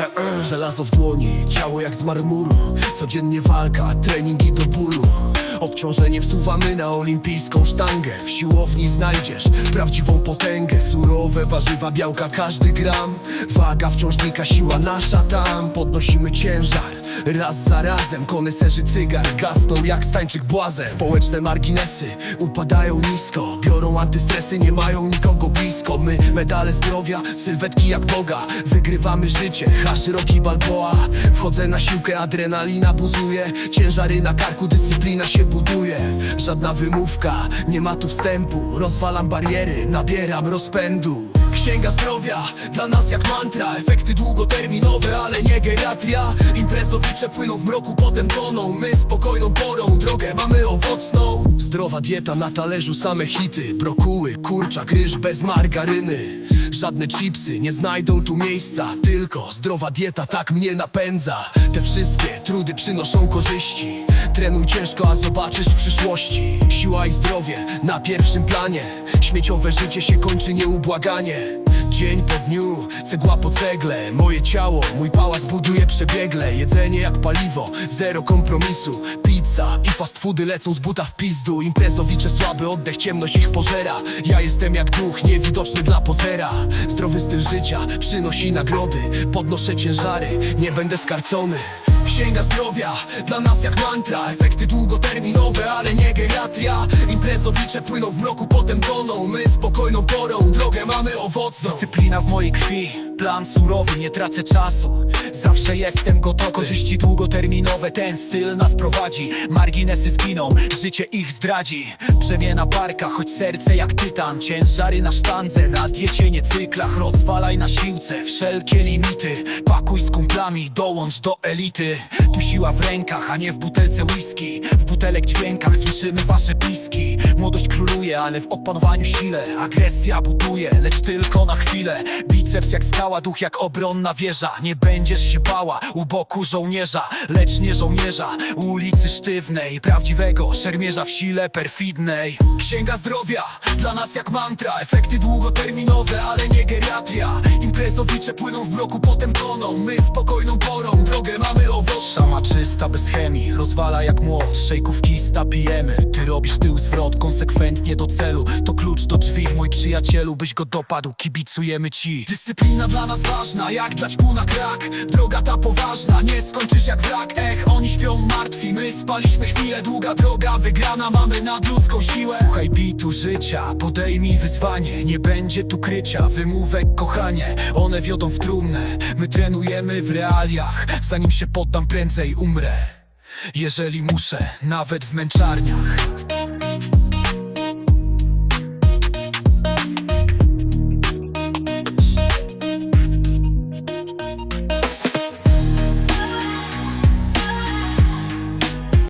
Żelazo w dłoni, ciało jak z marmuru. Codziennie walka, treningi do bólu. Obciążenie wsuwamy na olimpijską sztangę. W siłowni znajdziesz prawdziwą potęgę. Surowe warzywa, białka, każdy gram. Waga wciążnika, siła nasza tam. Podnosimy ciężar, raz za razem Koneserzy cygar gasną jak stańczyk błazen Społeczne marginesy upadają nisko Biorą antystresy, nie mają nikogo blisko. My medale zdrowia, sylwetki jak Boga Wygrywamy życie, ha szeroki balboa Wchodzę na siłkę, adrenalina buzuje. Ciężary na karku, dyscyplina się buduje. Żadna wymówka, nie ma tu wstępu Rozwalam bariery, nabieram rozpędu Księga zdrowia, dla nas jak mantra. Efekty długoterminowe, ale nie geriatria. Imprezowicze płyną w mroku, potem toną. My spokojną porą, drogę mamy owocną. Zdrowa dieta na talerzu, same hity. Brokuły, kurczak, ryż bez margaryny Żadne chipsy nie znajdą tu miejsca Tylko zdrowa dieta tak mnie napędza. Te wszystkie trudy przynoszą korzyści. Trenuj ciężko, a zobaczysz w przyszłości. Siła i zdrowie na pierwszym planie. Śmieciowe życie się kończy nieubłaganie Dzień po dniu, cegła po cegle Moje ciało, mój pałac buduje przebiegle. Jedzenie jak paliwo, zero kompromisu. Pizza i fast foody lecą z buta w pizdu. Imprezowicze słaby oddech, ciemność ich pożera. Ja jestem jak duch, niewidoczny dla pozera. Zdrowy styl życia przynosi nagrody. Podnoszę ciężary, nie będę skarcony. Księga zdrowia, dla nas jak mantra. Efekty długoterminowe, ale nie geriatria Imprezowicze płyną w mroku, potem toną. My spokojną porą, drogę mamy owocną. Dyscyplina w mojej krwi, plan surowy, nie tracę czasu. Zawsze jestem gotowy, korzyści długoterminowe. Ten styl nas prowadzi, marginesy zginą Życie ich zdradzi, brzemię na barkach Choć serce jak tytan, ciężary na sztandze Na diecie nie cyklach, rozwalaj na siłce Wszelkie limity, pakuj z kumplami Dołącz do elity siła w rękach, a nie w butelce whisky. W butelek dźwiękach słyszymy wasze piski. Młodość króluje, ale w opanowaniu sile. Agresja buduje, lecz tylko na chwilę. Biceps jak skała, duch jak obronna wieża. Nie będziesz się bała u boku żołnierza Lecz nie żołnierza. Ulicy sztywnej Prawdziwego szermierza w sile perfidnej. Księga zdrowia, dla nas jak mantra. Efekty długoterminowe, ale nie geriatria. Imprezowicze płyną w mroku, potem toną. My spokojną porą, drogę mamy Szama czysta, bez chemii, rozwala jak młot Szejków kista ty robisz tył zwrot Konsekwentnie do celu, to klucz do drzwi Mój przyjacielu, byś go dopadł, kibicujemy ci. Dyscyplina dla nas ważna, jak dać pół na krak. Droga ta poważna, nie skończysz jak wrak. Ech, oni śpią martwi, my spaliśmy chwilę. Długa droga, wygrana, mamy nadludzką siłę. Słuchaj bitu życia, podejmij wyzwanie. Nie będzie tu krycia, wymówek kochanie. One wiodą w trumnę, my trenujemy w realiach. Zanim się poddam prędzej umrę Jeżeli muszę, nawet w męczarniach